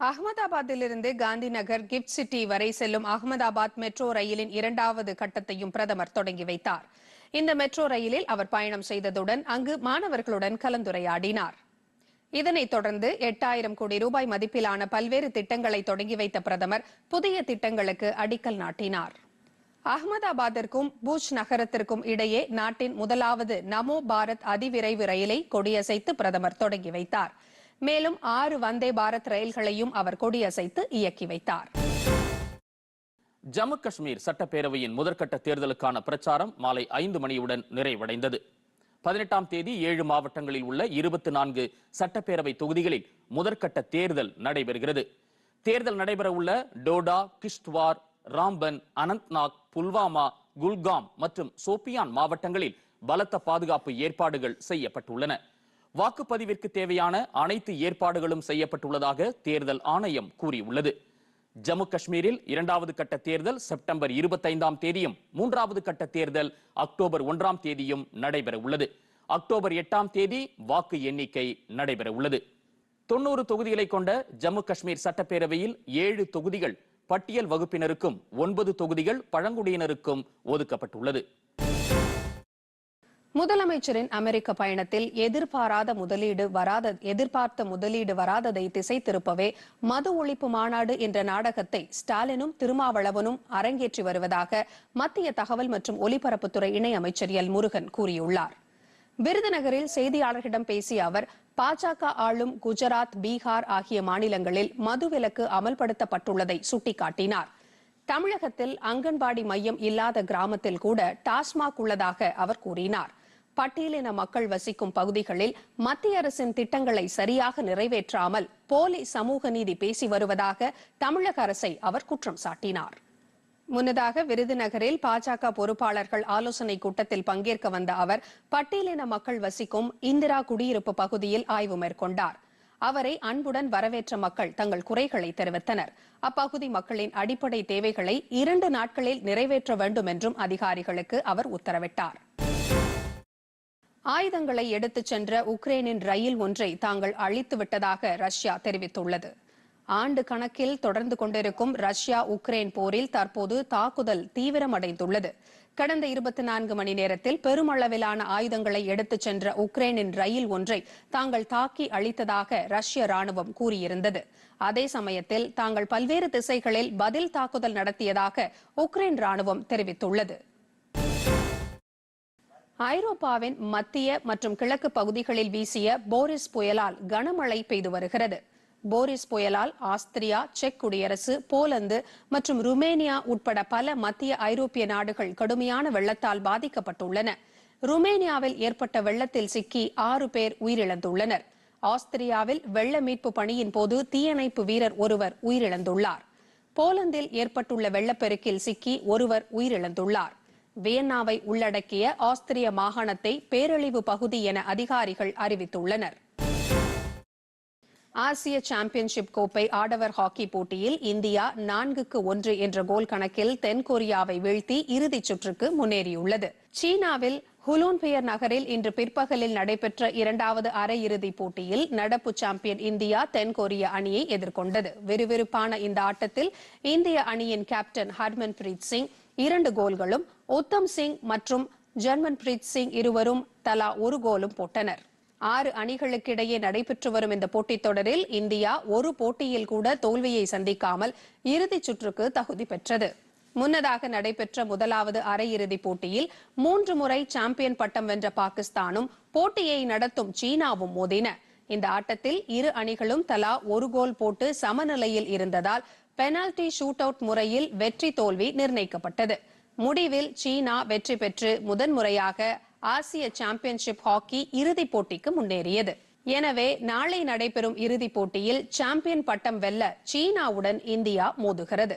அகமதாபாத்திலிருந்து Gandhi Nagar gift city வரை செல்லும் Ahmedabad metro ரயிலின் இரண்டாவது கட்டத்தையும் பிரதமர் தொடங்கி வைத்தார். இந்த மெட்ரோ ரயிலில் அவர் பயணம் செய்ததுடன் அங்கு மாணவர்களுடன் கலந்துரையாடினார். இதனைத் தொடர்ந்து எட்டாயிரம் கோடி ரூபாய் மதிப்பிலான பல்வேறு திட்டங்களை தொடங்கி வைத்த பிரதமர் புதிய திட்டங்களுக்கு அடிக்கல் நாட்டினார். அகமதாபாத்திற்கும் பூஜ் நகரத்திற்கும் இடையே நாட்டின் முதலாவது நமோ பாரத் அதிவிரைவு ரயிலை கொடியசைத்து பிரதமர் தொடங்கி வைத்தார். மேலும் ஆறு வந்தே பாரத் ரயில்களையும் அவர் கொடியசைத்து இயக்கி வைத்தார். ஜம்மு காஷ்மீர் சட்டப்பேரவையின் முதற்கட்ட தேர்தலுக்கான பிரச்சாரம் மாலை ஐந்து மணியுடன் நிறைவடைந்தது. பதினெட்டாம் தேதி ஏழு மாவட்டங்களில் உள்ள இருபத்தி நான்கு சட்டப்பேரவை தொகுதிகளில் முதற்கட்ட தேர்தல் நடைபெறுகிறது. தேர்தல் நடைபெறவுள்ள டோடா கிஷ்த்வார் ராம்பன் அனந்த்நாக் புல்வாமா குல்காம் மற்றும் சோபியான் மாவட்டங்களில் பலத்த பாதுகாப்பு ஏற்பாடுகள் செய்யப்பட்டுள்ளன. வாக்குப்பதிவிற்கு தேவையான அனைத்து ஏற்பாடுகளும் செய்யப்பட்டுள்ளதாக தேர்தல் ஆணையம் கூறியுள்ளது. ஜம்மு காஷ்மீரில் இரண்டாவது கட்ட தேர்தல் செப்டம்பர் இருபத்தைந்தாம் தேதியும் மூன்றாவது கட்ட தேர்தல் அக்டோபர் ஒன்றாம் தேதியும் நடைபெற உள்ளது அக்டோபர் எட்டாம் தேதி வாக்கு எண்ணிக்கை நடைபெற உள்ளது தொண்ணூறு தொகுதிகளை கொண்ட ஜம்மு காஷ்மீர் சட்டப்பேரவையில் ஏழு தொகுதிகள் பட்டியல் வகுப்பினருக்கும் ஒன்பது தொகுதிகள் பழங்குடியினருக்கும் ஒதுக்கப்பட்டுள்ளது. முதலமைச்சரின் அமெரிக்க பயணத்தில் எதிர்பாராத முதலீடு வராத எதிர்பார்த்த முதலீடு வராததை திசை திருப்பவே மது ஒழிப்பு மாநாடு என்ற நாடகத்தை ஸ்டாலினும் திருமாவளவனும் அரங்கேற்றி வருவதாக மத்திய தகவல் மற்றும் ஒலிபரப்புத்துறை இணையமைச்சர் எல். முருகன் கூறியுள்ளார். விருதுநகரில் செய்தியாளர்களிடம் பேசிய அவர் பாஜக ஆளும் குஜராத் பீகார் ஆகிய மாநிலங்களில் மதுவிலக்கு அமல்படுத்தப்பட்டுள்ளதை சுட்டிக்காட்டினார். தமிழகத்தில் அங்கன்வாடி மையம் இல்லாத கிராமத்தில் கூட டாஸ்மாக் உள்ளதாக அவர் கூறினார். பட்டியலின மக்கள் வசிக்கும் பகுதிகளில் மத்திய அரசின் திட்டங்களை சரியாக நிறைவேற்றாமல் போலி சமூக நீதி பேசி வருவதாக தமிழக அரசை அவர் குற்றம் சாட்டினார். முன்னதாக விருதுநகரில் பாஜக பொறுப்பாளர்கள் ஆலோசனை கூட்டத்தில் பங்கேற்க வந்த அவர் பட்டியலின மக்கள் வசிக்கும் இந்திரா குடியிருப்பு பகுதியில் ஆய்வு மேற்கொண்டார். அவரை அன்புடன் வரவேற்ற மக்கள் தங்கள் குறைகளை தெரிவித்தனர். அப்பகுதி மக்களின் அடிப்படை தேவைகளை இரண்டு நாட்களில் நிறைவேற்ற வேண்டும் என்றும் அதிகாரிகளுக்கு அவர் உத்தரவிட்டார். ஆயுதங்களை எடுத்துச் சென்ற உக்ரைனின் ரயில் ஒன்றை தாங்கள் அழித்து விட்டதாக ரஷ்யா தெரிவித்துள்ளது. ஆண்டு கணக்கில் தொடர்ந்து கொண்டிருக்கும் ரஷ்யா உக்ரைன் போரில் தற்போது தாக்குதல் தீவிரமடைந்துள்ளது. கடந்த இருபத்தி நான்கு மணி நேரத்தில் பெருமளவிலான ஆயுதங்களை எடுத்துச் சென்ற உக்ரைனின் ரயில் ஒன்றை தாங்கள் தாக்கி அழித்ததாக ரஷ்ய ராணுவம் கூறியிருந்தது. அதே சமயத்தில் தாங்கள் பல்வேறு திசைகளில் பதில் தாக்குதல் நடத்தியதாக உக்ரைன் ராணுவம் தெரிவித்துள்ளது. ஐரோப்பாவின் மத்திய மற்றும் கிழக்கு பகுதிகளில் வீசிய போரிஸ் புயலால் கனமழை பெய்து வருகிறது. போரிஸ் புயலால் ஆஸ்திரியா செக் குடியரசு போலந்து மற்றும் ருமேனியா உட்பட பல மத்திய ஐரோப்பிய நாடுகள் கடுமையான வெள்ளத்தால் பாதிக்கப்பட்டுள்ளன. ருமேனியாவில் ஏற்பட்ட வெள்ளத்தில் சிக்கி ஆறு பேர் உயிரிழந்துள்ளனர். ஆஸ்திரியாவில் வெள்ள மீட்பு பணியின் போது தீயணைப்பு வீரர் ஒருவர் உயிரிழந்துள்ளார். போலந்தில் ஏற்பட்டுள்ள வெள்ளப்பெருக்கில் சிக்கி ஒருவர் உயிரிழந்துள்ளார். வியன்னாவை உள்ளடக்கிய ஆஸ்திரிய மாகாணத்தை பேரழிவு பகுதி என அதிகாரிகள் அறிவித்துள்ளனர். ஆசிய சாம்பியன்ஷிப் கோப்பை ஆடவர் ஹாக்கி போட்டியில் இந்தியா நான்குக்கு ஒன்று என்ற கோல் கணக்கில் தென்கொரியாவை வீழ்த்தி இறுதிச் சுற்றுக்கு முன்னேறியுள்ளது. சீனாவில் ஹுலூன்பியர் நகரில் இன்று பிற்பகலில் நடைபெற்ற இரண்டாவது அரையிறுதிப் போட்டியில் நடப்பு சாம்பியன் இந்தியா தென்கொரிய அணியை எதிர்கொண்டது. விறுவிறுப்பான இந்த ஆட்டத்தில் இந்திய அணியின் கேப்டன் ஹர்மன் பிரீத் சிங் இரண்டு கோல்களும் உத்தம் சிங் மற்றும் ஜன்மன் பிரீத் சிங் இருவரும் தலா ஒரு கோலும் போட்டனர். ஆறு அணிகளுக்கிடையே நடைபெற்று வரும் இந்த போட்டித் தொடரில் இந்தியா ஒரு போட்டியில் கூட தோல்வியை சந்திக்காமல் இறுதிச் சுற்றுக்கு தகுதி பெற்றது. முன்னதாக நடைபெற்ற முதலாவது அரையிறுதிப் போட்டியில் மூன்று முறை சாம்பியன் பட்டம் வென்ற பாகிஸ்தானும் போட்டியை நடத்தும் சீனாவும் மோதின. இந்த ஆட்டத்தில் இரு அணிகளும் தலா ஒரு கோல் போட்டு சமநிலையில் இருந்ததால் பெனால்டி ஷூட் அவுட் முறையில் வெற்றி தோல்வி நிர்ணயிக்கப்பட்டது. முடிவில் சீனா வெற்றி பெற்று முதன்முறையாக ஆசிய சாம்பியன்ஷிப் ஹாக்கி இறுதிப் போட்டிக்கு முன்னேறியது. எனவே நாளை நடைபெறும் இறுதிப் போட்டியில் சாம்பியன் பட்டம் வெல்ல சீனாவுடன் இந்தியா மோதுகிறது.